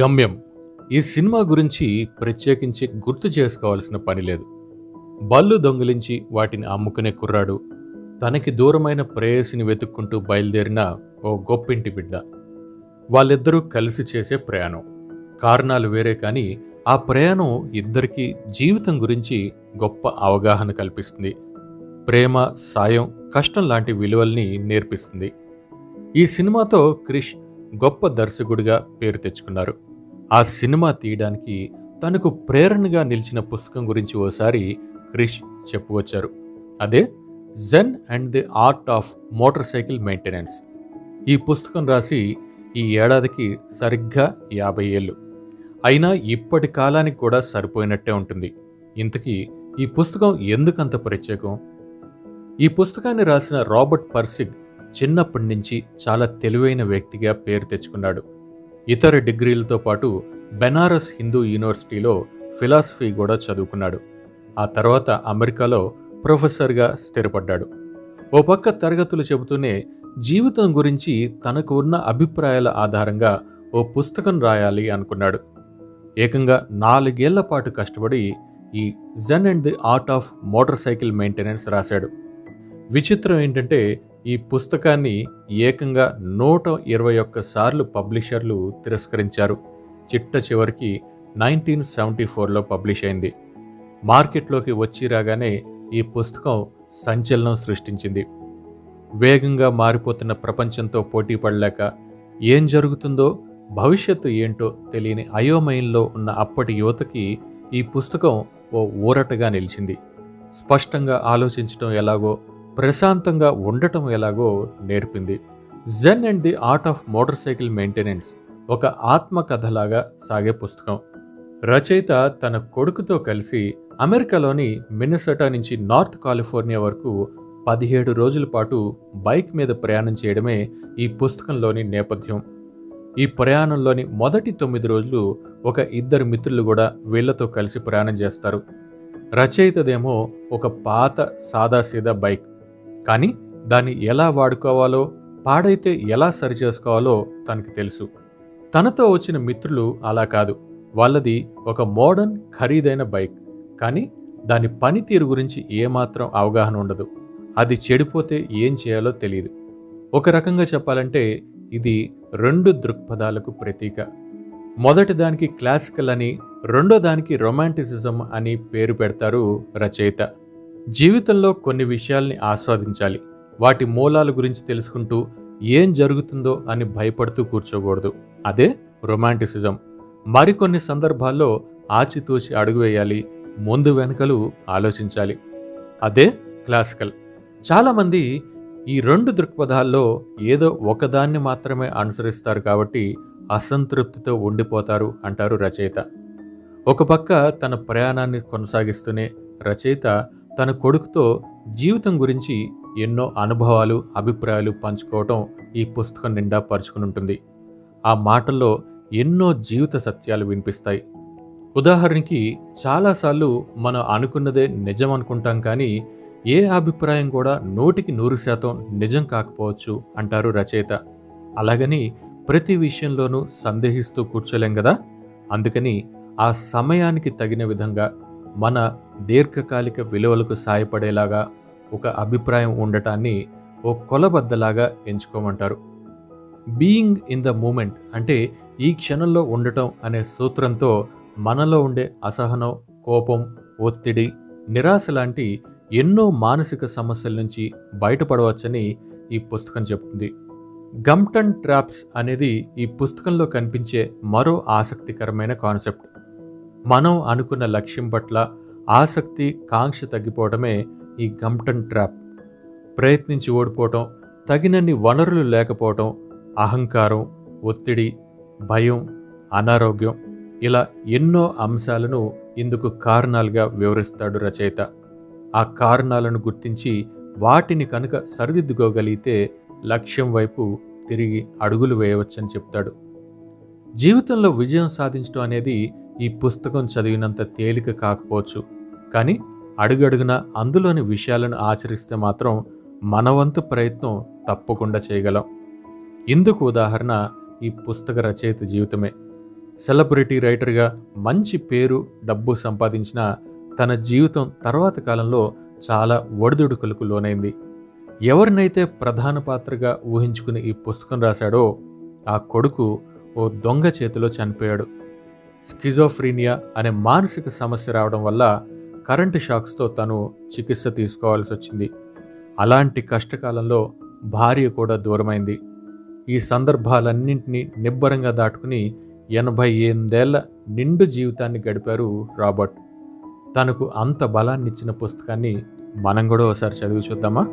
గమ్యం. ఈ సినిమా గురించి ప్రత్యేకించి గుర్తు చేసుకోవాల్సిన పని లేదు. బళ్ళు దొంగిలించి వాటిని అమ్ముకునే కుర్రాడు తనకి దూరమైన ప్రేయసిని వెతుక్కుంటూ బయలుదేరిన ఓ గొప్పింటి బిడ్డ. వాళ్ళిద్దరూ కలిసి చేసే ప్రయాణం. కారణాలు వేరే కానీ ఆ ప్రయాణం ఇద్దరికీ జీవితం గురించి గొప్ప అవగాహన కల్పిస్తుంది. ప్రేమ సాయం కష్టం లాంటి విలువల్ని నేర్పిస్తుంది. ఈ సినిమాతో క్రిష్ గొప్ప దర్శకుడిగా పేరు తెచ్చుకున్నారు. ఆ సినిమా తీయడానికి తనకు ప్రేరణగా నిలిచిన పుస్తకం గురించి ఓసారి క్రిష్ చెప్పుకొచ్చారు. అదే Zen and the art of motorcycle maintenance. ఈ పుస్తకం రాసి ఈ ఏడాదికి సరిగ్గా యాభై ఏళ్ళు. అయినా ఇప్పటి కాలానికి కూడా సరిపోయినట్టే ఉంటుంది. ఇంతకీ ఈ పుస్తకం ఎందుకంత ప్రత్యేకం? ఈ పుస్తకాన్ని రాసిన రాబర్ట్ పర్సిగ్ చిన్నప్పటి నుంచి చాలా తెలివైన వ్యక్తిగా పేరు తెచ్చుకున్నాడు. ఇతర డిగ్రీలతో పాటు బెనారస్ హిందూ యూనివర్సిటీలో ఫిలాసఫీ కూడా చదువుకున్నాడు. ఆ తర్వాత అమెరికాలో ప్రొఫెసర్గా స్థిరపడ్డాడు. ఓ పక్క తరగతులు చెబుతూనే జీవితం గురించి తనకు ఉన్న అభిప్రాయాల ఆధారంగా ఓ పుస్తకం రాయాలి అనుకున్నాడు. ఏకంగా నాలుగేళ్ళ పాటు కష్టపడి ఈ Zen and the art of motorcycle maintenance రాశాడు. విచిత్రం ఏంటంటే ఈ పుస్తకాన్ని ఏకంగా నూట ఇరవై ఒక్క సార్లు పబ్లిషర్లు తిరస్కరించారు. చిట్ట చివరికి నైన్టీన్ సెవెంటీ ఫోర్లో పబ్లిష్ అయింది. మార్కెట్లోకి వచ్చి రాగానే ఈ పుస్తకం సంచలనం సృష్టించింది. వేగంగా మారిపోతున్న ప్రపంచంతో పోటీ పడలేక ఏం జరుగుతుందో భవిష్యత్తు ఏంటో తెలియని అయోమయంలో ఉన్న అప్పటి యువతకి ఈ పుస్తకం ఓ ఊరటగా నిలిచింది. స్పష్టంగా ఆలోచించడం ఎలాగో ప్రశాంతంగా ఉండటం ఎలాగో నేర్పింది. Zen and the art of motorcycle maintenance ఒక ఆత్మకథలాగా సాగే పుస్తకం. రచయిత తన కొడుకుతో కలిసి అమెరికాలోని మిన్నసటా నుంచి నార్త్ కాలిఫోర్నియా వరకు పదిహేడు రోజుల పాటు బైక్ మీద ప్రయాణం చేయడమే ఈ పుస్తకంలోని నేపథ్యం. ఈ ప్రయాణంలోని మొదటి తొమ్మిది రోజులు ఒక ఇద్దరు మిత్రులు కూడా వీళ్ళతో కలిసి ప్రయాణం చేస్తారు. రచయితదేమో ఒక పాత సాదాసీదా బైక్. కానీ దాన్ని ఎలా వాడుకోవాలో పాడైతే ఎలా సరిచేసుకోవాలో తనకి తెలుసు. తనతో వచ్చిన మిత్రులు అలా కాదు. వాళ్ళది ఒక మోడర్న్ ఖరీదైన బైక్. కానీ దాని పనితీరు గురించి ఏమాత్రం అవగాహన ఉండదు. అది చెడిపోతే ఏం చేయాలో తెలియదు ఒక రకంగా చెప్పాలంటే ఇది రెండు దృక్పథాలకు ప్రతీక. మొదటి దానికి క్లాసికల్ అని రెండో దానికి రొమాంటిసిజం అని పేరు పెడతారు రచయిత. జీవితంలో కొన్ని విషయాల్ని ఆస్వాదించాలి. వాటి మూలాల గురించి తెలుసుకుంటూ ఏం జరుగుతుందో అని భయపడుతూ కూర్చోకూడదు. అదే రొమాంటిసిజం. మరికొన్ని సందర్భాల్లో ఆచితూచి అడుగు వేయాలి ముందు వెనుకలు ఆలోచించాలి. అదే క్లాసికల్. చాలామంది ఈ రెండు దృక్పథాల్లో ఏదో ఒకదాన్ని మాత్రమే అనుసరిస్తారు కాబట్టి అసంతృప్తితో ఉండిపోతారు అంటారు రచయిత. ఒక పక్క తన ప్రయాణాన్ని కొనసాగిస్తూనే రచయిత తన కొడుకుతో జీవితం గురించి ఎన్నో అనుభవాలు అభిప్రాయాలు పంచుకోవటం ఈ పుస్తకం నిండా పరుచుకుని ఉంటుంది. ఆ మాటల్లో ఎన్నో జీవిత సత్యాలు వినిపిస్తాయి. ఉదాహరణకి చాలాసార్లు మనం అనుకున్నదే నిజం అనుకుంటాం కానీ ఏ అభిప్రాయం కూడా నూటికి నూరు శాతం నిజం కాకపోవచ్చు అంటారు రచయిత. అలాగని ప్రతి విషయంలోనూ సందేహిస్తూ కూర్చోలేం కదా? అందుకని ఆ సమయానికి తగిన విధంగా మన దీర్ఘకాలిక విలువలకు సాయపడేలాగా ఒక అభిప్రాయం ఉండటాన్ని ఓ కొలబద్దలాగా ఎంచుకోమంటారు. బీయింగ్ ఇన్ ద మూమెంట్ అంటే ఈ క్షణంలో ఉండటం అనే సూత్రంతో మనలో ఉండే అసహనం కోపం ఒత్తిడి నిరాశ లాంటి ఎన్నో మానసిక సమస్యల నుంచి బయటపడవచ్చని ఈ పుస్తకం చెప్తుంది. గమ్టన్ ట్రాప్స్ అనేది ఈ పుస్తకంలో కనిపించే మరో ఆసక్తికరమైన కాన్సెప్ట్. మనం అనుకున్న లక్ష్యం పట్ల ఆసక్తి కాంక్ష తగ్గిపోవడమే ఈ గమ్టన్ ట్రాప్. ప్రయత్నించి ఓడిపోవటం తగినన్ని వనరులు లేకపోవటం అహంకారం ఒత్తిడి భయం అనారోగ్యం ఇలా ఎన్నో అంశాలను ఇందుకు కారణాలుగా వివరిస్తాడు రచయిత. ఆ కారణాలను గుర్తించి వాటిని కనుక సరిదిద్దుకోగలిగితే లక్ష్యం వైపు తిరిగి అడుగులు వేయవచ్చని చెప్తాడు. జీవితంలో విజయం సాధించడం అనేది ఈ పుస్తకం చదివినంత తేలిక కాకపోవచ్చు. కానీ అడుగడుగున అందులోని విషయాలను ఆచరిస్తే మాత్రం మనవంతు ప్రయత్నం తప్పకుండా చేయగలం. ఇందుకు ఉదాహరణ ఈ పుస్తక రచయిత జీవితమే. సెలబ్రిటీ రైటర్గా మంచి పేరు డబ్బు సంపాదించిన తన జీవితం తర్వాత కాలంలో చాలా ఒడిదుడుకులకు లోనైంది. ఎవరినైతే ప్రధాన పాత్రగా ఊహించుకుని ఈ పుస్తకం రాశాడో ఆ కొడుకు ఓ దొంగ చేతిలో చనిపోయాడు. స్కిజోఫ్రీనియా అనే మానసిక సమస్య రావడం వల్ల కరెంటు షాక్స్తో తను చికిత్స తీసుకోవాల్సి వచ్చింది. అలాంటి కష్టకాలంలో భార్య కూడా దూరమైంది. ఈ సందర్భాలన్నింటినీ నిబ్బరంగా దాటుకుని ఎనభై ఎనిమిదేళ్ళ నిండు జీవితాన్ని గడిపారు రాబర్ట్. తనకు అంత బలాన్నిచ్చిన పుస్తకాన్ని మనం కూడా ఒకసారి చదివి చూద్దామా?